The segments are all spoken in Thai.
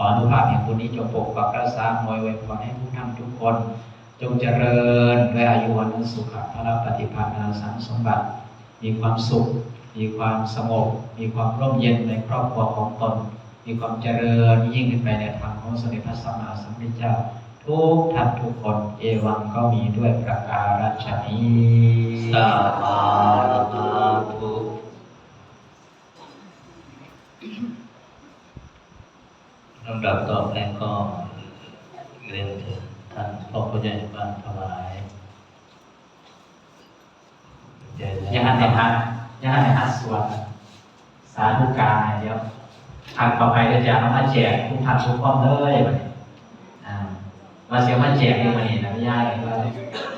ออนุภาพแห่งบุญนี้จงปกปักรักษาหน่วยไว้พรให้ทุกท่านทุกคน จงเจริญด้วยอายุวันสุขภาระปฏิภาณสังสมบัติ มีความสุข มีความสงบมีความร่มเย็นในครอบครัวของตน มีความเจริญยิ่งขึ้นไปในทางของสมเด็จพระสัมมาสัมพุทธเจ้า ทุกท่านทุกคนเอวังก็มีด้วยประการฉนี้สาธุ ลำดับต่อไปก็เรียนเชิญท่านพ่อผู้ใหญ่บ้านถวายเจริญยาหันในฮัทยาหันในฮัทสวดสาธุการเนี่ยเดียวทางต่อไปก็จะเอามาแจกทุกท่านทุกคนเลยบัดนี้อ่าว่าเสียมาแจกในวันนี้นะไม่ยากเลยว่า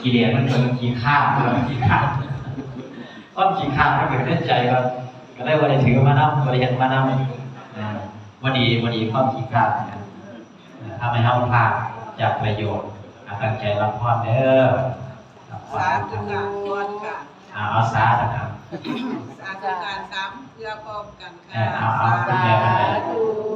กิเลสมันเป็นกินข้าวมันกินข้าวความกินข้าวมันเกิดในใจว่าก็ได้วันนี้ถือมานั่งบริเห็นมานั่งอ่า วันนี้วันนี้ความกินข้าวเนี่ยอ่าถ้าไม่ห้ามพลาดจากประโยชน์อาตั้งใจรับพรเด้อรับพรสานะคธุรับการค่ะเอาเอาซาสนะครับสาธุการสามเพื่อพร้อมกันเอค่ะอเอาเ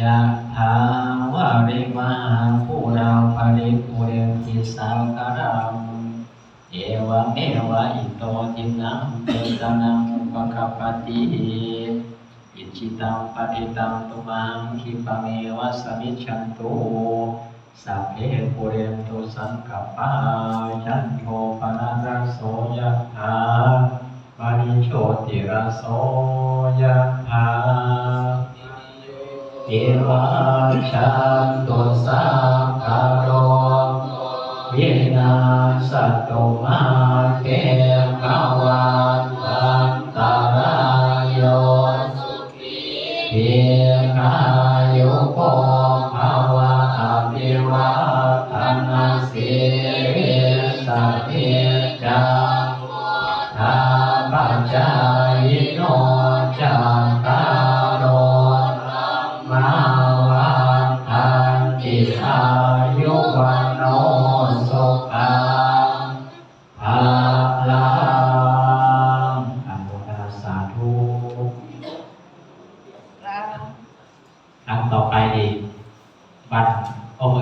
ยะถาวาริมาภูราภริปุเรนติสาคารังเอวะเมวะอิโตตินังเปตานังปะคะปติอิจิตังปฏิตังตุมังคิปะเมวะสมิจฉันตุสัพเพปุเรนตุสังกปาจันโทปนะระโสยะถาปานิโชติระโสยะถา เอวาชันตุสังคาโรวินาสตุมาเกภวันวันตารายโยสุขีเพียงอายุโกภาวะอภิวาทนาสิริสะเพ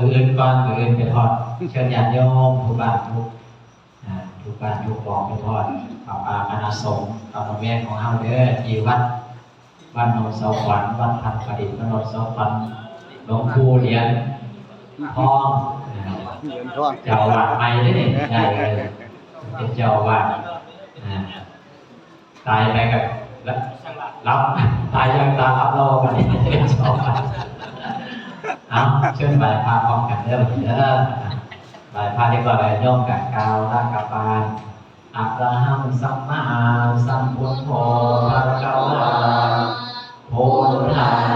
เอามืออื่นก่อนมืออื่นไปทอดเชิญญาติโยมทุกบ้านทุกทุกบ้านทุกบอกไปทอดป่าป่าคณะสงฆ์ตามแม่ของเฮาเด้อที่วัดวัดโนนเสาขวัญวัดพันประดิษฐ์วัดโนนเสาขวัญหลวงปู่เหรียญทองอ่าเหรียญทอเจ้าวาดใหม่เด้อนี่ได้เลยเป็นเจ้าวาดตายไปกับรับตายยังตารับเราวันเป็นสองวัน เอาเชิญบายพาพร้อมกันเด้อวันนี้เด้อบายพาที่ก่อนเลย่อมกับกาวลากบานอัตหังสัมมาสัมพุทโธพระคะวะพุทธัง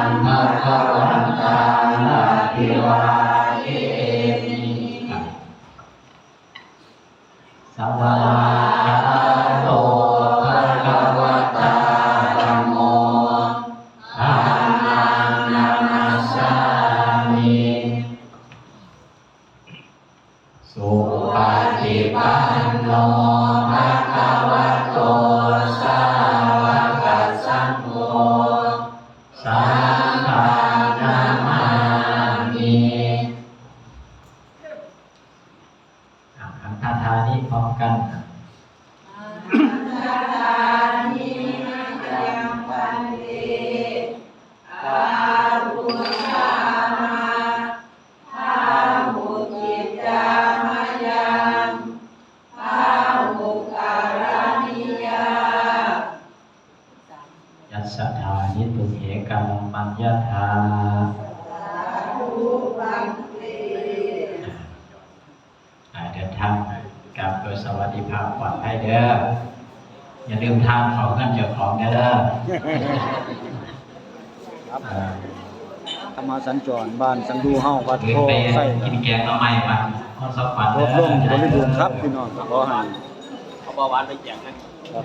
สสะทานิตุเหกังมัญญาทารูปังติอ่าเดินทางกลับโดยสวัสดิภาพปลอดภัยเด้อ อย่าลืมทานของกันเจ้าของเด้อครับอ่าธรรมสัญจรบ้านสังดูเฮาวัดหรือโพไปไส้กินแกงหน้ำไม้มาข้าวซอกปันรถลงบริบูรณ์ครับพี่น้องขอให้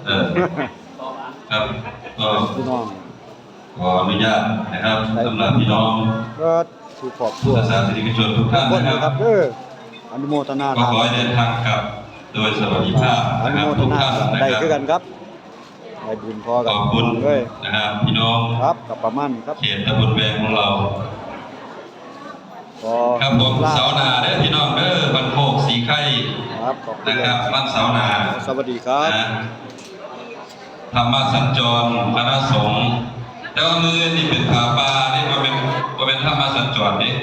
เออ ครับก็พี่น้องขออนุญาตนะครับสำหรับพี่น้องก็สู่ครอบคพุรัทวธศาสนิกชนทุกท่านคนนะนะคครัรับบเด้ออนุโมทนาก็ทานขอให้เดินทางกลับโดยสวัสดิภาพอนะคนุรับโมททุกนาท่านนะได้ครับคือกันครับได้บุญพอขกันอบคุณเลยนะครับพี่น้องครับกับประมาณครับเขตตำบลแวงของเราก็ครับผมเสาร์หนาเด้อพี่น้องเด้อบันโคกสีไข่ครับขอบคุณนะครับบ้านเสาร์หนา สวัสดีครับนะ ธรรมสัญจรคณะสงฆ์แต่ว่ามือนี่เป็นผาปลานี่มันเป็นมันเป็นธรรมสัญจรนี่